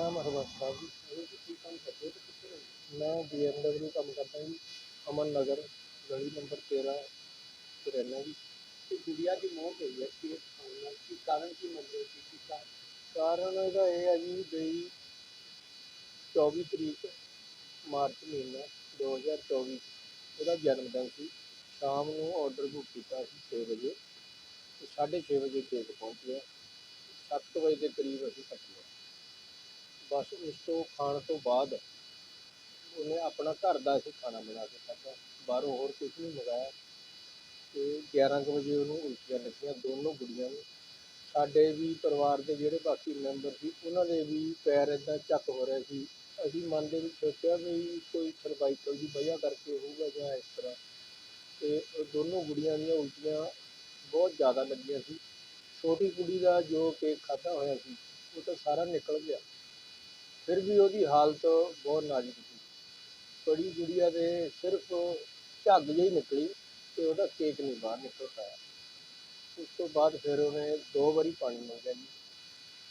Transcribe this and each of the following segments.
ਨਾਮ ਹਰਵੰਸ ਸਾਹਿਬ ਜੀ। ਮੈਂ BMW ਕੰਮ ਕਰਦਾ ਜੀ, ਅਮਨ ਨਗਰ, ਗਲੀ ਨੰਬਰ 13 ਤੇ ਰਹਿਣਾ ਜੀ। ਤੇ ਗੁੜੀਆ ਦੀ ਮੌਤ ਹੋਈ ਹੈ ਕਿ ਕੀ ਕਾਰਨ ਕੀ ਮੰਨਦੇ ਸੀ ਕੀ ਕਾ- ਕਾਰਨ ਇਹਦਾ ਇਹ ਹੈ ਜੀ ਗਈ 24 ਤਰੀਕ, ਮਾਰਚ ਮਹੀਨਾ 2024 ਉਹਦਾ ਜਨਮ ਦਿਨ ਸੀ। ਸ਼ਾਮ ਨੂੰ ਆਰਡਰ ਬੁੱਕ ਕੀਤਾ ਸੀ 6 ਵਜੇ। ਤੇ 6:30 ਵਜੇ ਕੇਕ ਪਹੁੰਚ ਗਿਆ। 7 ਵਜੇ ਦੇ ਕਰੀਬ ਅਸੀਂ ਕੱਟਿਆ ਬਸ ਉਸ ਤੋਂ ਖਾਣ ਤੋਂ ਬਾਅਦ ਉਹਨੇ ਆਪਣਾ ਘਰ ਦਾ ਅਸੀਂ ਖਾਣਾ ਬਣਾ ਕੇ ਖਾਧਾ। ਬਾਹਰੋਂ ਹੋਰ ਕੁਝ ਨਹੀਂ ਮੰਗਾਇਆ। ਤੇ 11 ਕੁ ਵਜੇ ਉਹਨੂੰ ਉਲਟੀਆਂ ਲੱਗੀਆਂ। ਦੋਨੋਂ ਗੁੜੀਆਂ ਨੂੰ। ਸਾਡੇ ਵੀ ਪਰਿਵਾਰ ਦੇ ਜਿਹੜੇ ਬਾਕੀ ਮੈਂਬਰ ਸੀ, ਉਹਨਾਂ ਦੇ ਵੀ ਪੈਰ ਇਦਾਂ ਚੱਕ ਹੋ ਰਹੇ ਸੀ। ਅਸੀਂ ਮਨ ਦੇ ਵਿੱਚ ਸੋਚਿਆ ਵੀ ਕੋਈ ਸਰਵਾਈਕਲ ਦੀ ਵਜ੍ਹਾ ਕਰਕੇ ਹੋਊਗਾ ਜਾਂ ਇਸ ਤਰ੍ਹਾਂ। ਤੇ ਉਹ ਦੋਨੋਂ ਗੁੜੀਆਂ ਦੀਆਂ ਉਲਟੀਆਂ ਬਹੁਤ ਜ਼ਿਆਦਾ ਲੱਗੀਆਂ ਸੀ। ਛੋਟੀ ਕੁੜੀ ਦਾ ਜੋ ਕੇਕ ਖਾਧਾ ਹੋਇਆ ਸੀ, ਉਹ ਤਾਂ ਸਾਰਾ ਨਿਕਲ ਗਿਆ। ਫਿਰ ਵੀ ਉਹਦੀ ਹਾਲਤ ਬਹੁਤ ਨਾਜ਼ੁਕ ਸੀ। ਬੜੀ ਗੁੜੀਆ ਦੇ ਸਿਰਫ ਝੱਗ ਜਿਹੀ ਨਿਕਲੀ ਤੇ ਉਹਦਾ ਕੇਕ ਨਹੀਂ ਬਾਹਰ ਨਿਕਲ ਪਾਇਆ। ਉਸ ਤੋਂ ਬਾਅਦ ਫਿਰ ਉਹਨੇ ਦੋ ਵਾਰੀ ਪਾਣੀ ਮੰਗਿਆ ਜੀ।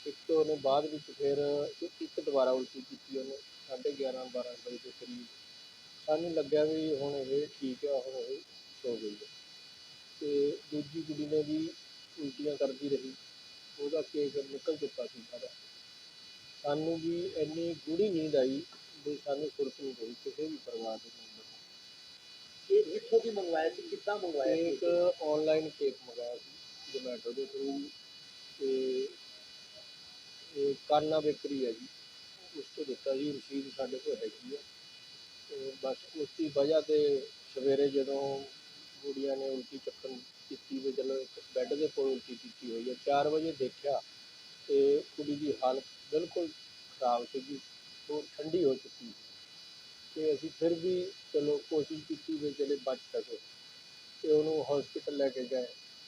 ਇੱਕ ਤੋਂ ਉਹਨੇ ਬਾਅਦ ਵਿੱਚ ਫਿਰ ਇੱਕ ਇੱਕ ਦੁਬਾਰਾ ਉਲਟੀ ਕੀਤੀ ਉਹਨੇ, ਸਾਢੇ 11 12 ਵਜੇ ਦੇ ਕਰੀਬ। ਸਾਨੂੰ ਲੱਗਿਆ ਵੀ ਹੁਣ ਇਹ ਠੀਕ ਆ, ਹੁਣ ਇਹ ਸੋ ਗਈ ਹੈ ਤੇ ਦੂਜੀ ਕੁੜੀ ਨੇ ਵੀ ਉਲਟੀਆਂ ਕਰਦੀ ਰਹੀ। ਉਹਦਾ ਕੇਕ ਨਿਕਲ ਚੁੱਕਾ ਸੀ ਸਾਰਾ। ਸਾਨੂੰ ਵੀ ਇੰਨੀ ਗੂੜੀ ਨੀਂਦ ਆਈ ਵੀ ਸਾਨੂੰ ਸੁਰਤ ਨਹੀਂ ਪਈ ਕਿਸੇ ਵੀ ਪਰਿਵਾਰ ਦੇ ਮੈਂਬਰ ਨੂੰ। ਇਹ ਕਿੱਥੋਂ ਦੀ ਮੰਗਵਾਇਆ ਸੀ ਕਿੱਦਾਂ ਮੰਗਵਾਇਆ ਸੀ? ਕੇਕ ਆਨਲਾਈਨ ਕੇਕ ਮੰਗਾਇਆ ਸੀ ਜੋਮੈਟੋ ਦੇ ਥਰੂ ਤੇ ਇਹ ਕਾਨਾ ਬੇਕਰੀ ਹੈ ਜੀ ਉਸ ਤੋਂ ਦਿੱਤਾ ਜੀ ਰਸੀਦ ਸਾਡੇ ਕੋਲ ਹੈਗੀ ਹੈ ਤੇ ਬਸ ਉਸ ਦੀ ਵਜ੍ਹਾ ਤੇ ਸਵੇਰੇ ਜਦੋਂ ਗੁੜੀਆਂ ਨੇ ਉਲਟੀ ਚੱਕਣ ਕੀਤੀ ਵੀ ਚਲੋ ਇੱਕ ਬੈੱਡ ਦੇ ਕੋਲ ਉਲਟੀ ਕੀਤੀ ਹੋਈ ਹੈ 4 ਵਜੇ ਦੇਖਿਆ ਤੇ ਕੁੜੀ ਦੀ ਹਾਲਤ ਬਿਲਕੁਲ ਖਰਾਬ ਸੀਗੀ ਉਹ ਠੰਡੀ ਹੋ ਚੁੱਕੀ ਤੇ ਅਸੀਂ ਫਿਰ ਵੀ ਚਲੋ ਕੋਸ਼ਿਸ਼ ਕੀਤੀ ਵੀ ਚਲੇ ਬਚ ਸਕੇ। ਤੇ ਉਹਨੂੰ ਹਸਪੀਟਲ ਲੈ ਕੇ ਗਏ।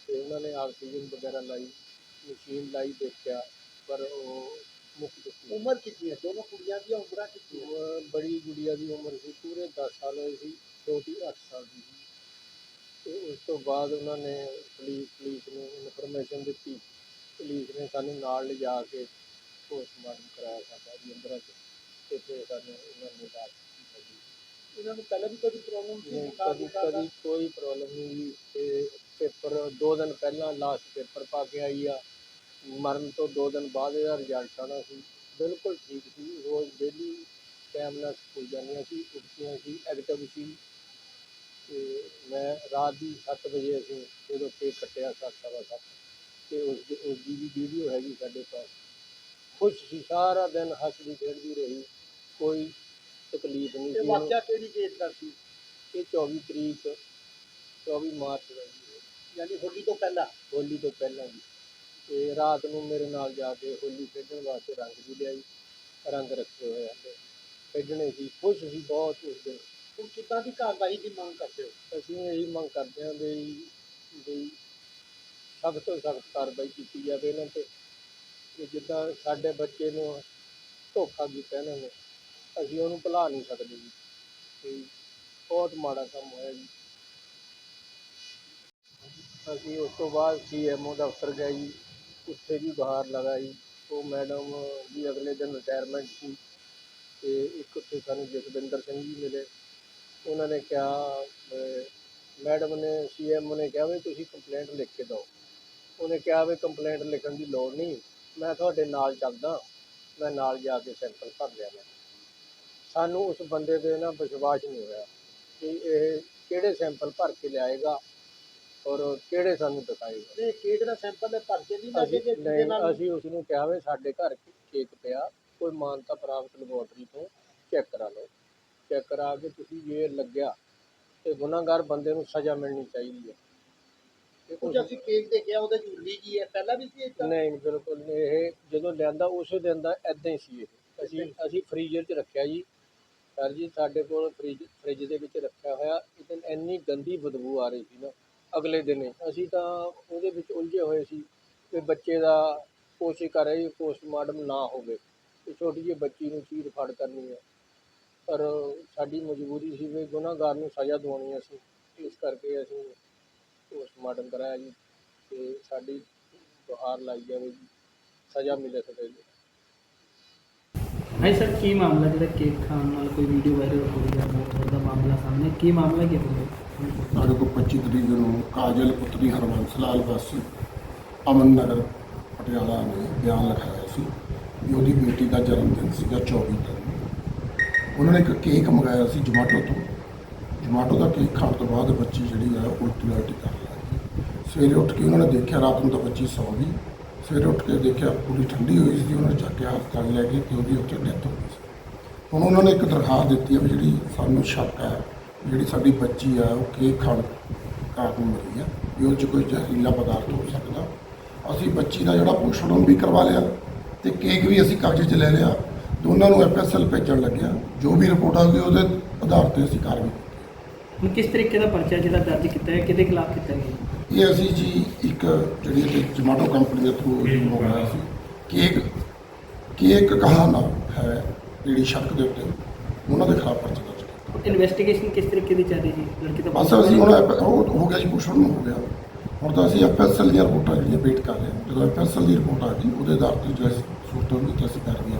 ਤੇ ਉਹਨਾਂ ਨੇ ਆਕਸੀਜਨ ਵਗੈਰਾ ਲਾਈ ਮਸ਼ੀਨ ਲਾਈ ਦੇਖਿਆ ਪਰ ਉਹ ਮੁੱਕ ਚੁੱਕੀ ਉਮਰ ਕਿੰਨੀ ਹੈ? ਦੋਨੋਂ ਕੁੜੀਆਂ ਦੀਆਂ ਉਮਰਾਂ ਕਿੰਨੀਆਂ? ਉਹ ਬੜੀ ਗੁੜੀਆ ਦੀ ਉਮਰ ਸੀ ਪੂਰੇ 10 ਸਾਲ ਹੋਏ ਸੀ ਛੋਟੀ 8 ਸਾਲ ਦੀ ਸੀ। ਤੇ ਉਸ ਤੋਂ ਬਾਅਦ ਉਹਨਾਂ ਨੇ ਪੁਲਿਸ ਪੁਲਿਸ ਨੂੰ ਇਨਫੋਰਮੇਸ਼ਨ ਦਿੱਤੀ। ਪੁਲਿਸ ਨੇ ਸਾਨੂੰ ਨਾਲ ਲਿਜਾ ਕੇ ਪੋਸਟਮਾਰਟਮ ਕਰਾਇਆ ਸਾਡਾ ਜੀ ਅੰਦਰਾਂ 'ਚ ਤੇ ਫਿਰ ਸਾਨੂੰ ਉਹਨਾਂ ਨੇ ਦਾਖਲ ਕੀਤਾ ਜੀ। ਇਹਨਾਂ ਨੂੰ ਪਹਿਲਾਂ ਵੀ ਕਦੀ ਪ੍ਰੋਬਲਮ ਸੀ? ਨਹੀਂ ਕਦੀ? ਕਦੀ ਕੋਈ ਪ੍ਰੋਬਲਮ ਨਹੀਂ ਤੇ ਪੇਪਰ ਦੋ ਦਿਨ ਪਹਿਲਾਂ ਲਾਸਟ ਪੇਪਰ ਪਾ ਕੇ ਆਈ ਆ। ਮਰਨ ਤੋਂ ਦੋ ਦਿਨ ਬਾਅਦ ਇਹਦਾ ਰਿਜ਼ਲਟ ਆਉਣਾ ਸੀ। ਬਿਲਕੁਲ ਠੀਕ ਸੀ। ਰੋਜ਼ ਡੇਲੀ ਟਾਈਮ ਨਾਲ ਸਕੂਲ ਜਾਂਦੀਆਂ ਸੀ ਉੱਠਦੀਆਂ ਸੀ ਐਕਟਿਵ ਸੀ। ਤੇ ਮੈਂ ਰਾਤ ਦੀ 7 ਵਜੇ ਅਸੀਂ ਜਦੋਂ ਕੇਕ ਕੱਟਿਆ ਸੱਤ ਸਵਾ ਸੱਤ ਤੇ ਉਸ ਦੀ ਉਸ ਦੀ ਵੀ ਵੀਡੀਓ ਹੈਗੀ ਸਾਡੇ ਪਾਸ। ਖੁਸ਼ ਸੀ ਸਾਰਾ ਦਿਨ ਹੱਸਦੀ ਖੇਡਦੀ ਰਹੀ ਕੋਈ ਤਕਲੀਫ ਨਹੀਂ ਇਹ ਸੀ। ਉਹਨੂੰ। ਵਾਕਿਆ ਕਿਹੜੀ ਡੇਟ ਦਾ ਸੀ ਇਹ 24 ਤਰੀਕ 24 ਮਾਰਚ ਦਾ ਜੀ। ਯਾਨੀ ਹੋਲੀ ਤੋਂ ਪਹਿਲਾਂ? ਹੋਲੀ ਤੋਂ ਪਹਿਲਾਂ ਜੀ। ਤੇ ਰਾਤ ਨੂੰ ਮੇਰੇ ਨਾਲ ਜਾ ਕੇ ਹੋਲੀ ਖੇਡਣ ਵਾਸਤੇ ਰੰਗ ਵੀ ਲਿਆਈ ਰੰਗ ਰੱਖੇ ਹੋਏ ਹਨ ਖੇਡਣੇ ਸੀ ਖੁਸ਼ ਸੀ ਬਹੁਤ ਉਸ ਦਿਨ। ਹੁਣ ਕਿੱਦਾਂ ਦੀ ਕਾਰਵਾਈ ਦੀ ਮੰਗ ਕਰਦੇ ਹੋ? ਅਸੀਂ ਇਹੀ ਮੰਗ ਕਰਦੇ ਹਾਂ ਵੀ ਵੀ ਸਖਤ ਤੋਂ ਸਖਤ ਕਾਰਵਾਈ ਕੀਤੀ ਜਾਵੇ ਇਹਨਾਂ ਤੇ। ਕਿ ਜਿੱਦਾਂ ਸਾਡੇ ਬੱਚੇ ਨੂੰ ਧੋਖਾ ਕੀਤਾ ਇਹਨਾਂ ਨੇ, ਅਸੀਂ ਉਹਨੂੰ ਭੁਲਾ ਨਹੀਂ ਸਕਦੇ ਜੀ। ਤੇ ਬਹੁਤ ਮਾੜਾ ਕੰਮ ਹੋਇਆ ਜੀ। ਅਸੀਂ ਉਸ ਤੋਂ ਬਾਅਦ ਸੀਐਮਓ ਦਫ਼ਤਰ ਗਏ ਜੀ। ਉੱਥੇ ਵੀ ਗੁਹਾਰ ਜੀ। ਉਹ ਮੈਡਮ ਵੀ ਅਗਲੇ ਦਿਨ ਰਿਟਾਇਰਮੈਂਟ ਸੀ ਤੇ ਇੱਕ ਉੱਥੇ ਸਾਨੂੰ ਜਸਵਿੰਦਰ ਸਿੰਘ ਜੀ ਮਿਲੇ। ਉਹਨਾਂ ਨੇ ਕਿਹਾ ਮੈਡਮ ਨੇ ਸੀਐਮਓ ਨੇ ਕਿਹਾ ਵੀ ਤੁਸੀਂ ਕੰਪਲੇਂਟ ਲਿਖ ਕੇ ਦਿਓ। ਉਹਨੇ ਕਿਹਾ ਵੀ ਕੰਪਲੇਂਟ ਲਿਖਣ ਦੀ ਲੋੜ ਨਹੀਂ। ਮੈਂ ਤੁਹਾਡੇ ਨਾਲ ਚੱਲਦਾ ਮੈਂ ਨਾਲ ਜਾ ਕੇ ਸੈਂਪਲ ਭਰ ਲਿਆ ਮੈਂ। ਸਾਨੂੰ ਉਸ ਬੰਦੇ ਤੇ ਨਾ ਵਿਸ਼ਵਾਸ ਨਹੀਂ ਹੋਇਆ ਕਿ ਇਹ ਕਿਹੜੇ ਸੈਂਪਲ ਭਰ ਕੇ ਲਿਆਏਗਾ ਔਰ ਕਿਹੜੇ ਸਾਨੂੰ ਦਿਖਾਏਗਾ। ਤੇ ਕੇਕ ਦਾ ਸੈਂਪਲ ਭਰ ਕੇ ਨਹੀਂ ਲੈ ਕੇ ਅਸੀਂ ਗਏ ਜਿਹਦੇ ਨਹੀਂ ਨਾਲ ਅਸੀਂ ਉਸ ਨੂੰ ਕਿਹਾ ਵੀ ਸਾਡੇ ਘਰ ਕੇਕ ਪਿਆ ਕੋਈ ਮਾਨਤਾ ਪ੍ਰਾਪਤ ਲੈਬੋਰਟਰੀ ਤੋਂ ਚੈੱਕ ਕਰਾ ਲਓ। ਚੈੱਕ ਕਰਾ ਕੇ ਤੁਸੀਂ ਜੇ ਲੱਗਿਆ ਤੇ ਗੁਨਾਹਗਾਰ ਬੰਦੇ ਨੂੰ ਸਜ਼ਾ ਮਿਲਣੀ ਚਾਹੀਦੀ ਹੈ। ਕੁਝ ਅਸੀਂ ਕੇਕ ਦੇਖਿਆ, ਉਹਦੇ ਚ ਉਰਲੀ ਹੈ। ਪਹਿਲਾਂ ਵੀ ਸੀ ਏਦਾਂ? ਨਹੀਂ, ਬਿਲਕੁਲ ਨਹੀਂ। ਇਹ ਜਦੋਂ ਲਿਆਂਦਾ, ਉਸੇ ਦਿਨ ਦਾ ਐਦਾਂ ਹੀ ਸੀ ਇਹ। ਅਸੀਂ ਅਸੀਂ ਫ੍ਰੀਜ਼ਰ 'ਚ ਰੱਖਿਆ ਜੀ। ਸਰ ਜੀ, ਸਾਡੇ ਕੋਲ ਫ੍ਰਿਜ ਫ੍ਰਿਜ ਦੇ ਵਿੱਚ ਰੱਖਿਆ ਹੋਇਆ। ਇਤਨ ਇੰਨੀ ਗੰਦੀ ਬਦਬੂ ਆ ਰਹੀ ਸੀ ਨਾ, ਅਗਲੇ ਦਿਨ। ਅਸੀਂ ਤਾਂ ਉਹਦੇ ਵਿੱਚ ਉਲਝੇ ਹੋਏ ਸੀ ਕਿ ਬੱਚੇ ਦਾ ਕੋਸ਼ਿਸ਼ ਕਰ ਰਹੇ ਪੋਸਟਮਾਰਟਮ ਨਾ ਹੋਵੇ। ਤੇ ਛੋਟੀ ਜਿਹੀ ਬੱਚੀ ਨੂੰ ਚੀਰ ਫੜ ਕਰਨੀ ਹੈ। ਪਰ ਸਾਡੀ ਮਜਬੂਰੀ ਸੀ ਵੀ ਗੁਨਾਹਗਾਰ ਨੂੰ ਸਜ਼ਾ ਦਿਵਾਉਣੀ ਅਸੀਂ। ਇਸ ਕਰਕੇ ਅਸੀਂ ਪੋਸਟਮਾਰਟਮ ਕਰਾਇਆ ਜੀ ਤੇ ਸਾਡੀ ਗੁਹਾਰ ਲਾਈ ਜਾਵੇ ਜੀ ਸਜ਼ਾ ਮਿਲੇ ਸਕੇ ਜੀ। ਹਾਂਜੀ ਸਰ ਕੀ ਮਾਮਲਾ ਜਿਹੜਾ ਕੇਕ ਖਾਣ ਨਾਲ ਕੋਈ ਵੀਡੀਓ ਵਾਇਰਲ ਹੋ ਰਹੀ ਹੈ ਮੌਤ ਦਾ ਮਾਮਲਾ ਸਾਹਮਣੇ ਕੀ ਮਾਮਲਾ ਕੀ ਹੈ ਸਾਡੇ ਕੋਲ 25 ਤਰੀਕ ਨੂੰ ਕਾਜਲ ਪੁੱਤਰੀ ਹਰਵੰਸ ਲਾਲ ਵਾਸੀ ਅਮਨ ਨਗਰ ਪਟਿਆਲਾ ਨੇ ਬਿਆਨ ਲਿਖਾਇਆ ਸੀ ਵੀ ਉਹਦੀ ਬੇਟੀ ਦਾ ਜਨਮ ਦਿਨ ਸੀਗਾ 24 ਤਰੀਕ ਨੂੰ। ਉਹਨਾਂ ਨੇ ਇੱਕ ਕੇਕ ਮੰਗਾਇਆ ਸੀ ਜਮਾਟੋ ਤੋਂ। ਜਮਾਟੋ ਦਾ ਕੇਕ ਖਾਣ ਤੋਂ ਬਾਅਦ ਬੱਚੀ ਜਿਹੜੀ ਆ ਉਲਟੀ ਉਲਟੀ ਕਰ ਸਵੇਰੇ ਉੱਠ ਕੇ ਉਹਨਾਂ ਨੇ ਦੇਖਿਆ ਰਾਤ ਨੂੰ ਤਾਂ ਬੱਚੀ ਸੌ ਗਈ। ਸਵੇਰੇ ਉੱਠ ਕੇ ਦੇਖਿਆ ਪੂਰੀ ਠੰਡੀ ਹੋਈ ਸੀ, ਉਹਨਾਂ ਨੇ ਚੱਕ ਕੇ ਹਸਪਤਾਲ ਲੈ ਗਏ ਤੇ ਉਹਦੀ ਉੱਥੇ ਡੈਥ ਹੋ ਗਈ ਸੀ। ਹੁਣ ਉਹਨਾਂ ਨੇ ਇੱਕ ਦਰਖਾਸਤ ਦਿੱਤੀ ਹੈ ਵੀ ਜਿਹੜੀ ਸਾਨੂੰ ਸ਼ੱਕ ਹੈ ਜਿਹੜੀ ਸਾਡੀ ਬੱਚੀ ਆ, ਉਹ ਕੇਕ ਖਾਣ ਕਾਰਨ ਮਰੀ ਆ, ਵੀ ਉਹ 'ਚ ਕੋਈ ਜ਼ਹਿਰੀਲਾ ਪਦਾਰਥ ਹੋ ਸਕਦਾ। ਅਸੀਂ ਬੱਚੀ ਦਾ ਜਿਹੜਾ ਪੋਸਟਮਾਰਟਮ ਵੀ ਕਰਵਾ ਲਿਆ ਤੇ ਕੇਕ ਵੀ ਅਸੀਂ ਕਬਜ਼ੇ 'ਚ ਲੈ ਲਿਆ। ਦੋਨਾਂ ਨੂੰ ਐਫਐਸਐਲ ਭੇਜਣ ਲੱਗਿਆ। ਜੋ ਵੀ ਰਿਪੋਰਟ ਆਊਗੀ ਉਹਦੇ ਆਧਾਰ ਤੇ ਅਸੀਂ ਕਾਰਵਾਈ ਹੁਣ ਕਿਸ ਤਰੀਕੇ ਦਾ ਪਰਚਾ ਜਿਹੜਾ ਦਰਜ ਕੀਤਾ ਹੈ ਕਿਹਦੇ ਖਿਲਾਫ ਕੀਤਾ ਗਿਆ? ਇਹ ਅਸੀਂ ਜੀ ਇੱਕ ਜਿਹੜੀ ਕਿ ਜਮਾਟੋ ਕੰਪਨੀ ਦੇ ਥਰੂ ਮੰਗਾਇਆ ਸੀ ਕੇਕ ਕੇਕ ਕਹਾਣਾ ਹੈ ਜਿਹੜੀ ਸ਼ੱਕ ਦੇ ਉੱਤੇ ਉਹਨਾਂ ਦੇ ਖਿਲਾਫ ਪਰਚਾ ਦਰਜ ਕੀਤਾ। ਇਨਵੈਸਟੀਗੇਸ਼ਨ ਕਿਸ ਤਰੀਕੇ ਦੀ ਚੱਲ ਰਹੀ ਜੀ? ਲੜਕੀ ਦਾ ਬਸ ਅਸੀਂ ਹੁਣ ਐਪ- ਉਹ ਹੋ ਗਿਆ ਜੀ ਪੁੱਛਣ ਨੂੰ ਹੋ ਗਿਆ। ਹੁਣ ਤਾਂ ਅਸੀਂ ਐਫਐਸਐਲ ਦੀਆਂ ਰਿਪੋਰਟਾਂ ਜਿਹੜੀਆਂ ਵੇਟ ਕਰ ਰਹੇ ਹਾਂ। ਜਦੋਂ ਐਫਐਸਐਲ ਦੀ ਰਿਪੋਰਟ ਆ ਗਈ ਉਹਦੇ ਆਧਾਰ ਤੇ ਜੋ ਸੂਰਤ ਹੋਣੀ ਤੇ ਅਸੀਂ ਕਾਰਵਾਈ